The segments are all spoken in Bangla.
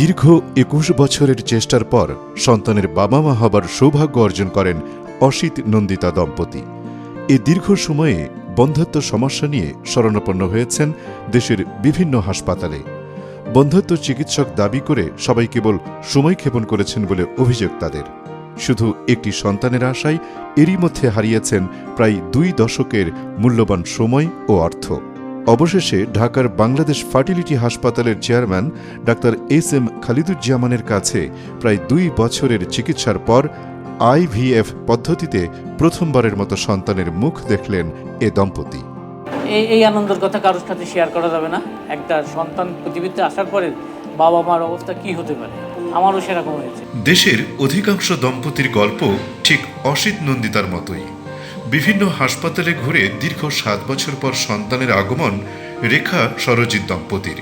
দীর্ঘ একুশ বছরের চেষ্টার পর সন্তানের বাবা মা হবার সৌভাগ্য অর্জন করেন অসিত নন্দিতা দম্পতি। এ দীর্ঘ সময়ে বন্ধ্যত্ব সমস্যা নিয়ে শরণাপন্ন হয়েছেন দেশের বিভিন্ন হাসপাতালে। বন্ধ্যত্ব চিকিৎসক দাবি করে সবাই কেবল সময় ক্ষেপণ করেছেন বলে অভিযোগ তাদের। শুধু একটি সন্তানের আশায় এরই মধ্যে হারিয়েছেন প্রায় দুই দশকের মূল্যবান সময় ও অর্থ। অবশেষে ঢাকার বাংলাদেশ ফার্টিলিটি হাসপাতালের চেয়ারম্যান ডাক্তার এস এম খালিদুজ্জামানের কাছে প্রায় দুই বছরের চিকিৎসার পর আইভিএফ পদ্ধতিতে প্রথমবারের মতো সন্তানের মুখ দেখলেন এ দম্পতি। এই এই আনন্দের কথা কারোর সাথে শেয়ার করা যাবে না। একটা সন্তান পৃথিবীতে আসার পরে বাবা মার অবস্থা কি হতে পারে? আমারও সেরকম হয়েছে। দেশের অধিকাংশ দম্পতির গল্প ঠিক অসিত নন্দিতার মতোই। বিভিন্ন হাসপাতালে ঘুরে দীর্ঘ সাত বছর পর সন্তানের আগমন রেখা সরজিৎ দম্পতির।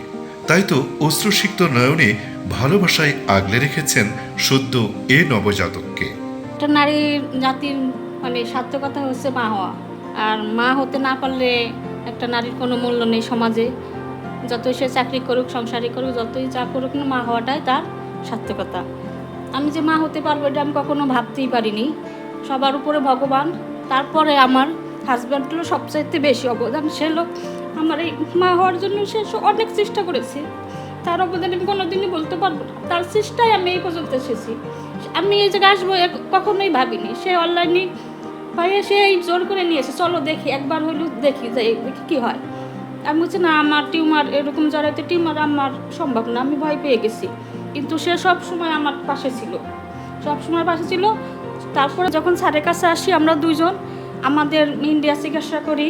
তাই তো অশ্রুসিক্ত নয়নে ভালোবাসায় আগলে রেখেছেন সদ্য এ নবজাতককে। একটা নারী জাতির মানে সার্থকতা হচ্ছে মা হওয়া। আর মা হতে না পারলে একটা নারীর কোনো মূল্য নেই সমাজে। যতই সে চাকরি করুক সংসারী করুক, যতই যা করুক না, মা হওয়াটাই তার সার্থকতা আমি যে মা হতে পারব এটা আমি কখনো ভাবতেই পারিনি। সবার উপরে ভগবান তারপরে আমার হাজব্যান্ডেরও সবচাইতে বেশি অবদান সে লোক আমার এই মা হওয়ার জন্য সে অনেক চেষ্টা করেছে। তার অবদান আমি কোনোদিনই বলতে পারব না। তার চেষ্টায় আমি এই পর্যন্ত এসেছি। আমি এই জায়গায় আসব কখনোই ভাবিনি। সে অনলাইনে পাইয়ে সে এই জোর করে নিয়ে নিয়েছে চলো দেখি, একবার হইলেও দেখি যে দেখি কী হয়। আমি বলছি, না, আমার টিউমার, এরকম জড়াইতে টিউমার আমার সম্ভব না। আমি ভয় পেয়ে গেছি। কিন্তু সে সব সময় আমার পাশে ছিল। সব সময় পাশে ছিল। তারপরে যখন স্যারের কাছে আসি, আমরা দুইজন, আমাদের ইন্ডিয়া চিকিৎসা করি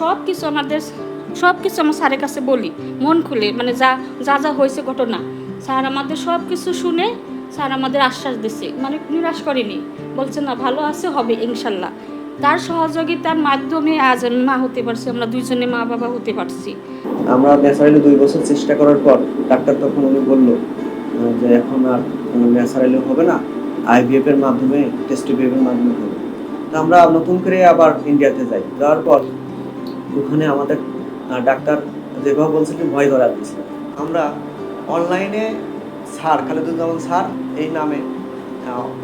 সব কিছু আমাদের সব কিছু আমার স্যারের কাছে বলি, মন খুলে মানে যা যা যা হয়েছে ঘটনা। স্যার আমাদের সব কিছু শুনে, স্যার আমাদের আশ্বাস দিছে মানে নিরাশ করেনি, বলছে, না, ভালো আছে, হবে, ইনশাল্লাহ। তার সহযোগিতার মাধ্যমে আজ মা হতে পারছি, আমরা দুইজনে মা বাবা হতে পারছি। আমরা ন্যাচারালি দুই বছর চেষ্টা করার পর, ডাক্তার তখন উনি বলল, যে এখন আর ন্যাচারালি হবে না। আইভিএফ এর মাধ্যমে টেস্ট এর মাধ্যমে হবে তো আমরা নতুন করে আবার ইন্ডিয়াতে যাই। যাওয়ার পর ওখানে আমাদের ডাক্তার যেভাবে বলছিলেন ভয় ধরা দিয়েছিল আমরা অনলাইনে স্যার খালেদুজ্জামান স্যার, এই নামে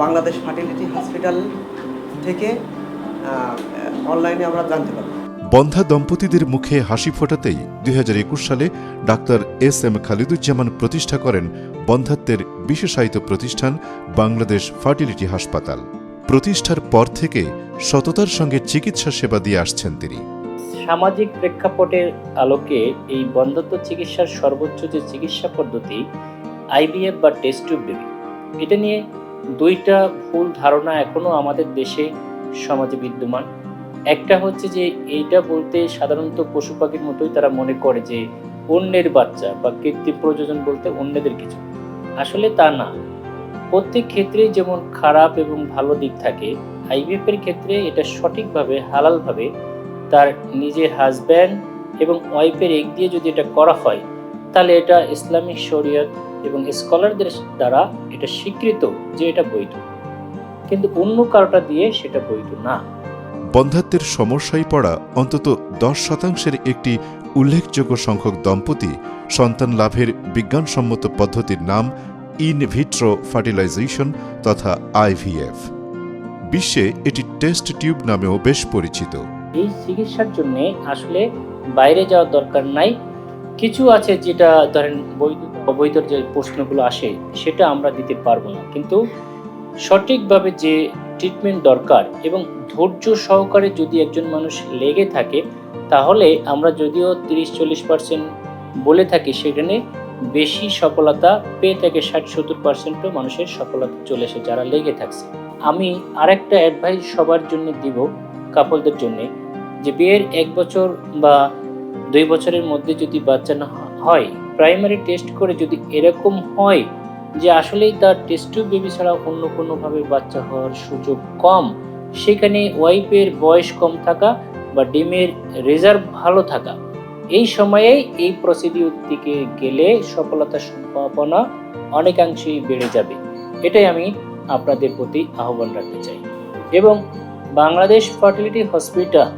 বাংলাদেশ ফার্টিলিটি হসপিটাল থেকে অনলাইনে আমরা জানতে পারি বন্ধা দম্পতিদের মুখে হাসি ফোটাতেই দুই হাজার একুশ সালে ডাক্তার এস এম খালিদুজ্জামান প্রতিষ্ঠা করেন বন্ধাত্বের বিশেষায়িত প্রতিষ্ঠান বাংলাদেশ ফার্টিলিটি হাসপাতাল। প্রতিষ্ঠার পর থেকে সততার সঙ্গে চিকিৎসা সেবা দিয়ে আসছেন তিনি। সামাজিক প্রেক্ষাপটের আলোকে এই বন্ধ্যত্ব চিকিৎসার সর্বোচ্চ যে চিকিৎসা পদ্ধতি আইবিএফ বা টেস্ট টিউব বেবি এটা নিয়ে দুইটা ভুল ধারণা এখনও আমাদের দেশে সমাজে বিদ্যমান। একটা হচ্ছে যে এইটা বলতে সাধারণত পশু পাখির মতোই তারা মনে করে যে অন্যের বাচ্চা বা কৃত্রিম প্রযোজন বলতে অন্যদের কিছু। আসলে তা না। প্রত্যেক ক্ষেত্রেই যেমন খারাপ এবং ভালো দিক থাকে আইভিএফ এর ক্ষেত্রে এটা সঠিকভাবে, হালালভাবে তার নিজের হাজব্যান্ড এবং ওয়াইফের এক দিয়ে যদি এটা করা হয়, তাহলে এটা ইসলামিক শরিয়ত এবং স্কলারদের দ্বারা এটা স্বীকৃত যে এটা বৈধ। কিন্তু অন্য কারোটা দিয়ে সেটা বৈধ না। বন্ধাত্বের সমস্যায় পড়া অন্তত দশ শতাংশের একটি উল্লেখযোগ্য সংখ্যক দম্পতি সন্তান লাভের বিজ্ঞানসম্মত পদ্ধতির নাম ইন ভিট্রো ফার্টিলাইজেশন তথা আইভিএফ বিশ্বে এটি টেস্ট টিউব নামেও বেশ পরিচিত। এই চিকিৎসার জন্য আসলে বাইরে যাওয়ার দরকার নাই। কিছু আছে যেটা ধরেন বৈধ অবৈধ যে প্রশ্নগুলো আসে, সেটা আমরা দিতে পারব না। কিন্তু সঠিকভাবে যে ট্রিটমেন্ট দরকার এবং ধৈর্য সহকারে যদি একজন মানুষ লেগে থাকে, তাহলে আমরা যদিও তিরিশ চল্লিশ পার্সেন্ট বলে থাকি, সেখানে বেশি সফলতা পেয়ে থাকে ষাট সত্তর পার্সেন্টও মানুষের সফলতা চলে আসে যারা লেগে থাকছে। আমি আরেকটা অ্যাডভাইস সবার জন্য দিব কাপলদের জন্য, যে বিয়ের এক বছর বা দুই বছরের মধ্যে যদি বাচ্চা না হয় প্রাইমারি টেস্ট করে যদি এরকম হয় যে আসলেই তার টেস্ট বেবি ছাড়া অন্য কোনোভাবে বাচ্চা হওয়ার সুযোগ কম। সেখানে ওয়াইফের বয়স কম থাকা বা ডিমের রেজার্ভ ভালো থাকা। এই সময়ে এই প্রসিডিউর দিকে গেলে সফলতার সম্ভাবনা অনেকাংশেই বেড়ে যাবে। এটাই আমি আপনাদের প্রতি আহ্বান রাখতে চাই। এবং বাংলাদেশ ফার্টিলিটি হসপিটাল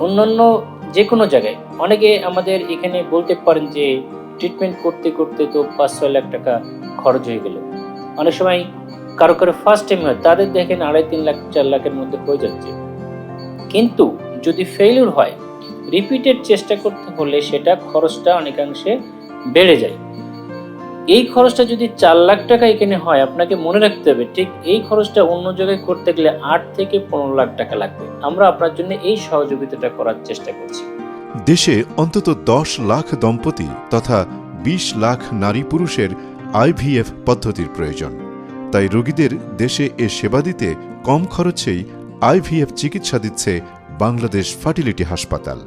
অন্যান্য যে কোনো জায়গায়, অনেকে আমাদের এখানে বলতে পারেন যে ট্রিটমেন্ট করতে করতে তো পাঁচ ছয় লাখ টাকা খরচ হয়ে গেল। অনেক সময় কারও কারও ফার্স্ট টাইম হয়, তাদের দেখেন আড়াই তিন লাখ, চার লাখের মধ্যে হয়ে যাচ্ছে। কিন্তু যদি ফেলিউর হয় রিপিটেড চেষ্টা করতে হলে সেটা খরচটা অনেকাংশে বেড়ে যায়। এই খরচটা যদি চার লাখ টাকা এখানে হয়, আপনাকে মনে রাখতে হবে, ঠিক এই খরচটা অন্য জায়গায় করতে গেলে আট থেকে পনেরো লাখ টাকা লাগবে। আমরা আপনার জন্য এই সহযোগিতাটা করার চেষ্টা করছি। দেশে অন্তত দশ লাখ দম্পতি তথা বিশ লাখ নারী পুরুষের আইভিএফ পদ্ধতির প্রয়োজন। তাই রোগীদের দেশে এ সেবা দিতে কম খরচেই আইভিএফ চিকিৎসা দিচ্ছে বাংলাদেশ ফার্টিলিটি হাসপাতাল।